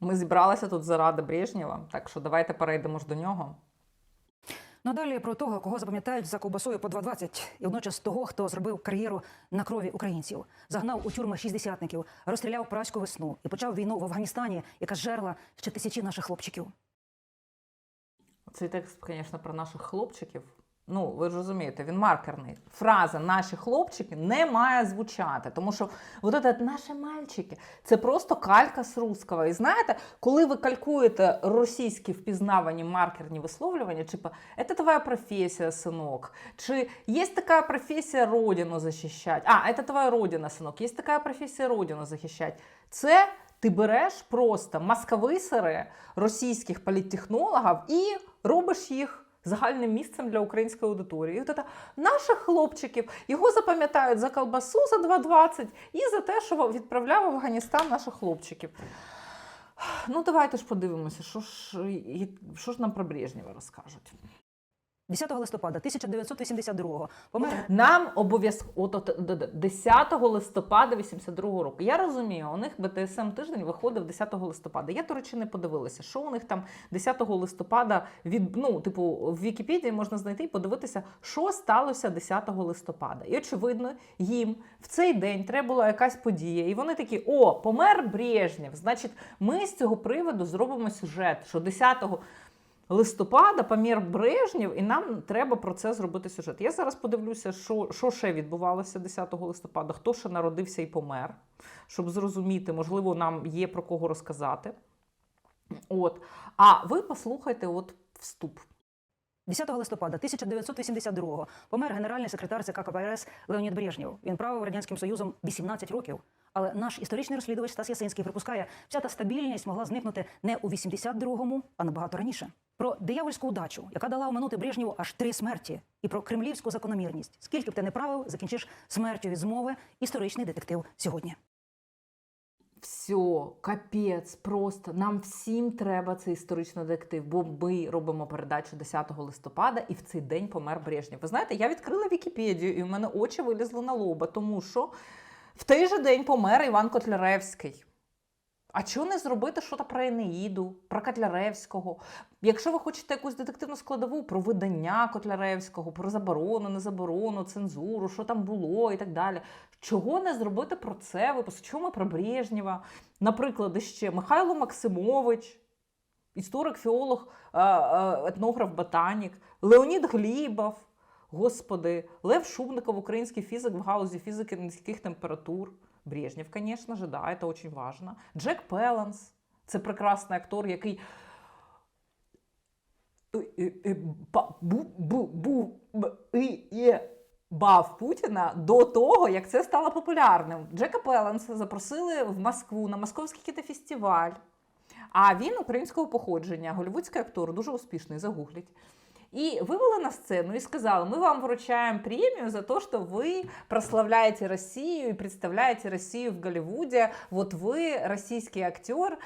Ми зібралися тут заради Брежнєва, так що давайте перейдемо ж до нього. Ну, а далі про того, кого запам'ятають за ковбасою по 2,20, і водночас того, хто зробив кар'єру на крові українців, загнав у тюрми шістдесятників, розстріляв праську весну і почав війну в Афганістані, яка жерла ще тисячі наших хлопчиків. Цей текст, звісно, про наших хлопчиків. Ну, ви ж розумієте, він маркерний. Фраза наші хлопчики не має звучати, тому що вот это наші мальчики це просто калька з русского. І знаєте, коли ви калькуєте російські впізнавані маркерні висловлювання, типа це твоя професія, синок, чи є така професія родину захищати, а, це твоя родина, синок, є така професія родину захищати. Це ти береш просто московисери російських політтехнологів і робиш їх загальним місцем для української аудиторії. І от це наших хлопчиків його запам'ятають за колбасу за 2,20 і за те, що відправляв в Афганістан наших хлопчиків. Ну, давайте ж подивимося, що ж, що ж нам про Брежнєва розкажуть. 10 листопада 1982-го помер Нам обов'язково от, от, д- д- 10 листопада 82 року. Я розумію, у них БТСМ тиждень виходив 10 листопада. Я, до речі, не подивилася, що у них там 10 листопада від ну, типу, в Вікіпедії можна знайти і подивитися, що сталося 10 листопада. І очевидно, їм в цей день треба була якась подія. І вони такі: о, помер Брежнєв. Значить, ми з цього приводу зробимо сюжет, що 10 листопада помір Брежнєв, і нам треба про це зробити сюжет. Я зараз подивлюся, що, що ще відбувалося 10 листопада, хто ще народився і помер, щоб зрозуміти, можливо, нам є про кого розказати. От. А ви послухайте от вступ. 10 листопада 1982-го помер генеральний секретар ЦК КПРС Леонід Брежнєв. Він правив радянським союзом 18 років. Але наш історичний розслідувач Стас Ясинський припускає, вся та стабільність могла зникнути не у 82-му, а набагато раніше. Про диявольську удачу, яка дала оминути Брежнєву аж три смерті, і про кремлівську закономірність. Скільки б ти не правив, закінчиш смертю від змови. Історичний детектив сьогодні. Все, капець, просто нам всім треба цей історичний детектив, бо ми робимо передачу 10 листопада, і в цей день помер Брежнєв. Ви знаєте, я відкрила Вікіпедію, і в мене очі вилізли на лоба, тому що в той же день помер Іван Котляревський. А чого не зробити щось про Енеїду, про Котляревського? Якщо ви хочете якусь детективну складову про видання Котляревського, про заборону, незаборону, цензуру, що там було і так далі. Чого не зробити про це випуск? Чому ми про Брежнєва? Наприклад, ще Михайло Максимович, історик, фіолог, е, е, етнограф, ботанік, Леонід Глібов, господи, Лев Шубников, український фізик в гаузі фізики низьких температур. Брежнєв, звісно же, да, це дуже важливо. Джек Пеланс, це прекрасний актор, який бав Путіна до того, як це стало популярним. Джека Пеланса запросили в Москву на московський кінофестиваль. А він українського походження, голівудський актор, дуже успішний, загугліть. І вивели на сцену і сказали: ми вам вручаем премию за то, что вы прославляете Россию и представляете Россию в Голливуде. Вот вы, российский актер,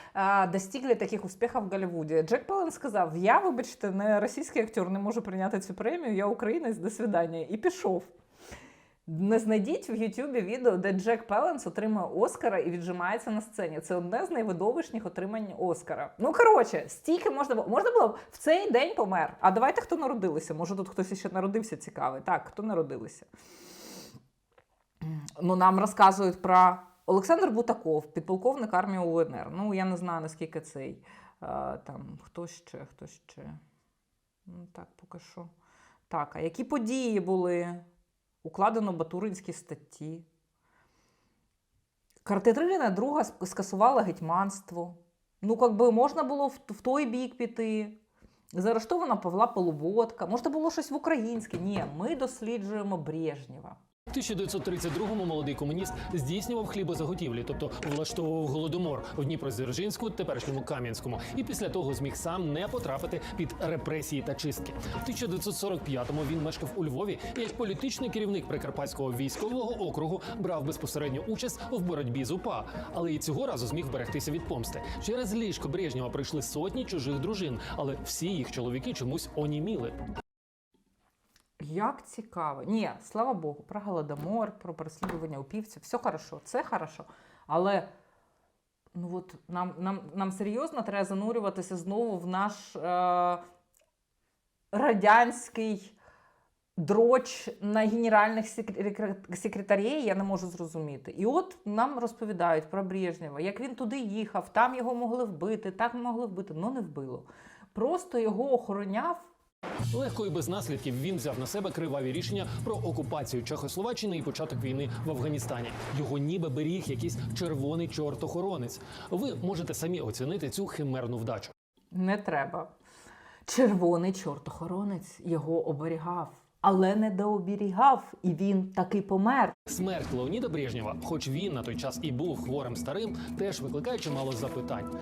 достигли таких успіхів в Голливуді. Джек Пелен сказав: Я, вибачте, не російський актер, не можу прийняти цю премію, я українець, до свидання. І пішов. Не знайдіть в Ютубі відео, де Джек Пеленс отримує Оскара і віджимається на сцені. Це одне з найвидовищних отримань Оскара. Ну коротше, стільки можна було можна було в цей день помер. А давайте хто народилися? Може, тут хтось ще народився цікавий. Так, хто народилися? Ну, нам розказують про Олександр Бутаков, підполковник армії УНР. Ну, я не знаю, наскільки цей. Там, хто ще, хто ще. Ну, так, поки що. Так, а які події були? Укладено Батуринські статті. Картетрина друга скасувала гетьманство. Ну, як би можна було в, в той бік піти. Заарештована Павла Полуботка. Можна було щось в українське. Ні, ми досліджуємо Брежнєва. У 1932-му молодий комуніст здійснював хлібозаготівлі, тобто влаштовував голодомор в Дніпродзержинську, теперішньому Кам'янському, і після того зміг сам не потрапити під репресії та чистки. В 1945-му він мешкав у Львові і як політичний керівник Прикарпатського військового округу брав безпосередню участь в боротьбі з УПА, але і цього разу зміг вберегтися від помсти. Через ліжко Брежнєва прийшли сотні чужих дружин, але всі їх чоловіки чомусь оніміли. Як цікаво. Ні, слава Богу, про голодомор, про переслідування упівців, все хорошо, це хорошо. Але Ну от нам, нам, нам серйозно треба занурюватися знову в наш е, радянський дроч на генеральних секре- секретарів, я не можу зрозуміти. І от нам розповідають про Брежнєва, як він туди їхав, там його могли вбити, так могли вбити, ну не вбило. Просто його охороняв Легко і без наслідків він взяв на себе криваві рішення про окупацію Чехословаччини і початок війни в Афганістані. Його ніби беріг якийсь червоний чорт-охоронець. Ви можете самі оцінити цю химерну вдачу. Не треба. Червоний чорт-охоронець його оберігав, але не дооберігав, і він таки помер. Смерть Леоніда Брежнєва, хоч він на той час і був хворим старим, теж викликає чимало запитань.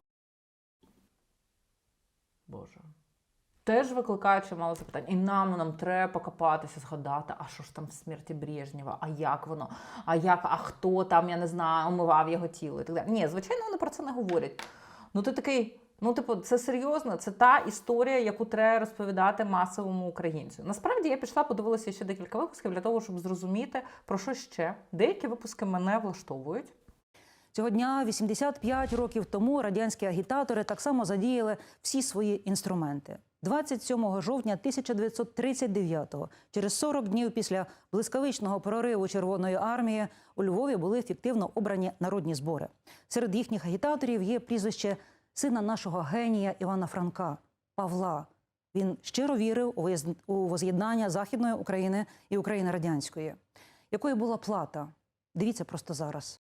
Боже. Теж викликає чимало запитань. І нам нам треба покопатися, згадати, а що ж там в смерті Брежнєва, а як воно, а як, а хто там, я не знаю, омивав його тіло і так далі. Ні, звичайно, вони про це не говорять. Ну, ти такий, ну, типу, це серйозно, це та історія, яку треба розповідати масовому українцю. Насправді я пішла, подивилася ще декілька випусків для того, щоб зрозуміти, про що ще. Деякі випуски мене влаштовують. Цього дня, 85 років тому, радянські агітатори так само задіяли всі свої інструменти. 27 жовтня 1939-го, через 40 днів після блискавичного прориву Червоної армії, у Львові були фіктивно обрані народні збори. Серед їхніх агітаторів є прізвище сина нашого генія Івана Франка Павла. Він щиро вірив у воз'єднання Західної України і України радянської. Якою була плата? Дивіться просто зараз.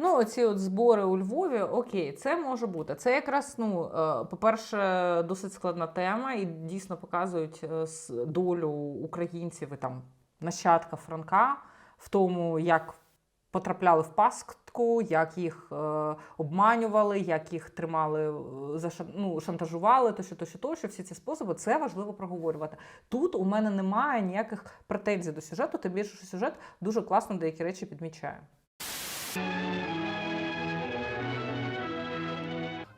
Ну, оці от збори у Львові, окей, це може бути. Це якраз, ну, е, по-перше, досить складна тема, і дійсно показують е, долю українців і там нащадка Франка в тому, як потрапляли в пастку, як їх е, обманювали, як їх тримали, ну, шантажували, тощо, тощо, тощо. Всі ці способи це важливо проговорювати. Тут у мене немає ніяких претензій до сюжету, тим більше, що сюжет дуже класно деякі речі підмічає.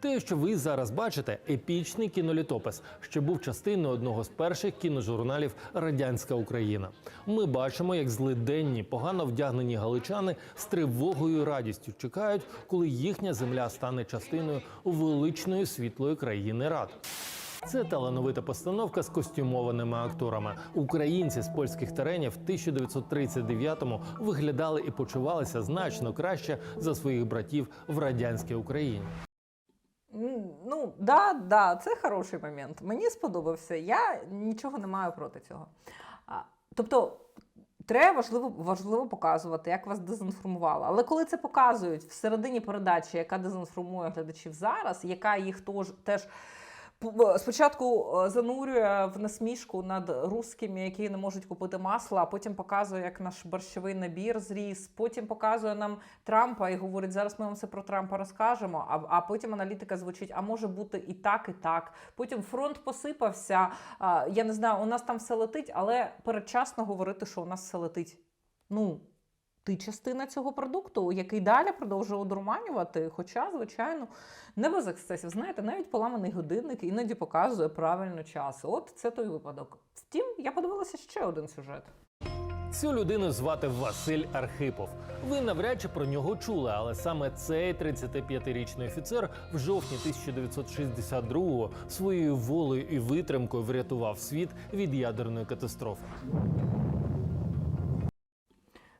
Те, що ви зараз бачите, епічний кінолітопис, що був частиною одного з перших кіножурналів Радянська Україна. Ми бачимо, як злиденні, погано вдягнені галичани з тривогою і радістю чекають, коли їхня земля стане частиною величної світлої країни рад. Це талановита постановка з костюмованими акторами. Українці з польських теренів в 1939-му виглядали і почувалися значно краще за своїх братів в радянській Україні. Ну, да, да, це хороший момент. Мені сподобався. Я нічого не маю проти цього. Тобто, треба важливо, важливо показувати, як вас дезінформували. Але коли це показують всередині передачі, яка дезінформує глядачів зараз, яка їх теж п- спочатку е, занурює в насмішку над русскими, які не можуть купити масло, а потім показує, як наш борщовий набір зріс. Потім показує нам Трампа і говорить, зараз ми вам все про Трампа розкажемо. А, а потім аналітика звучить: а може бути і так, і так. Потім фронт посипався. А, я не знаю, у нас там все летить, але передчасно говорити, що у нас все летить. Ну. Ти частина цього продукту, який далі продовжує одурманювати. Хоча, звичайно, не без ексцесів. Знаєте, навіть поламаний годинник іноді показує правильно час. От це той випадок. Втім, я подивилася ще один сюжет. Цю людину звати Василь Архипов. Ви навряд чи про нього чули, але саме цей 35-річний офіцер в жовтні 1962-го своєю волею і витримкою врятував світ від ядерної катастрофи.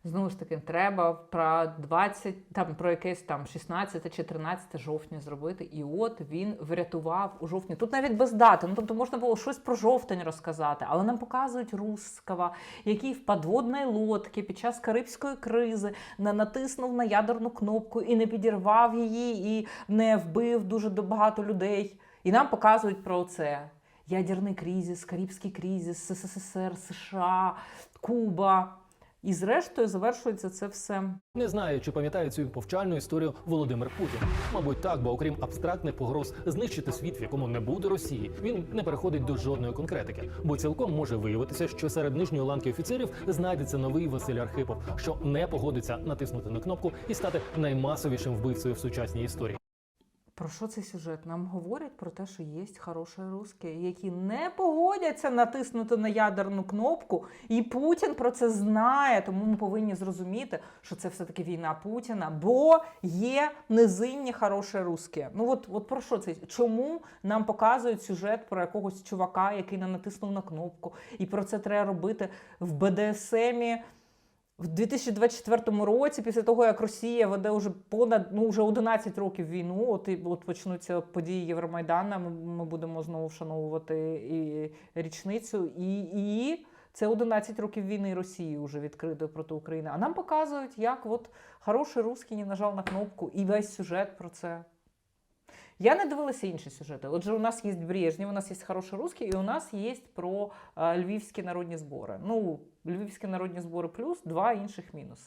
Знову ж таки, треба про 20, там про якесь там 16 чи 13 жовтня зробити. І от він врятував у жовтні. Тут навіть без дати. Ну тобто можна було щось про жовтень розказати, але нам показують русского, який в подводній лодці під час карибської кризи не натиснув на ядерну кнопку і не підірвав її, і не вбив дуже багато людей. І нам показують про це. Ядерний кризис, Карибський кризис, СССР, США, Куба. І зрештою завершується це все. Не знаю, чи пам'ятає цю повчальну історію Володимир Путін. Мабуть, так, бо окрім абстрактних погроз знищити світ, в якому не буде Росії, він не переходить до жодної конкретики, бо цілком може виявитися, що серед нижньої ланки офіцерів знайдеться новий Василь Архипов, що не погодиться натиснути на кнопку і стати наймасовішим вбивцею в сучасній історії. Про що цей сюжет? Нам говорять про те, що є хороші русські, які не погодяться натиснути на ядерну кнопку, і Путін про це знає. Тому ми повинні зрозуміти, що це все-таки війна Путіна, бо є низинні хороші русські. Ну от, от про що це? Чому нам показують сюжет про якогось чувака, який не натиснув на кнопку, і про це треба робити в БДСМі? В 2024 році, після того як Росія веде вже понад ну вже 11 років війну, от і от почнуться події Євромайдана. Ми, ми будемо знову вшановувати і річницю, і, і це 11 років війни Росії вже відкритої проти України. А нам показують, як от хороший русський не нажав на кнопку, і весь сюжет про це. Я не дивилася інші сюжети. Отже, у нас є Брежнєв, у нас є хороший русський, і у нас є про е, львівські народні збори. Ну, львівські народні збори плюс, два інших мінус.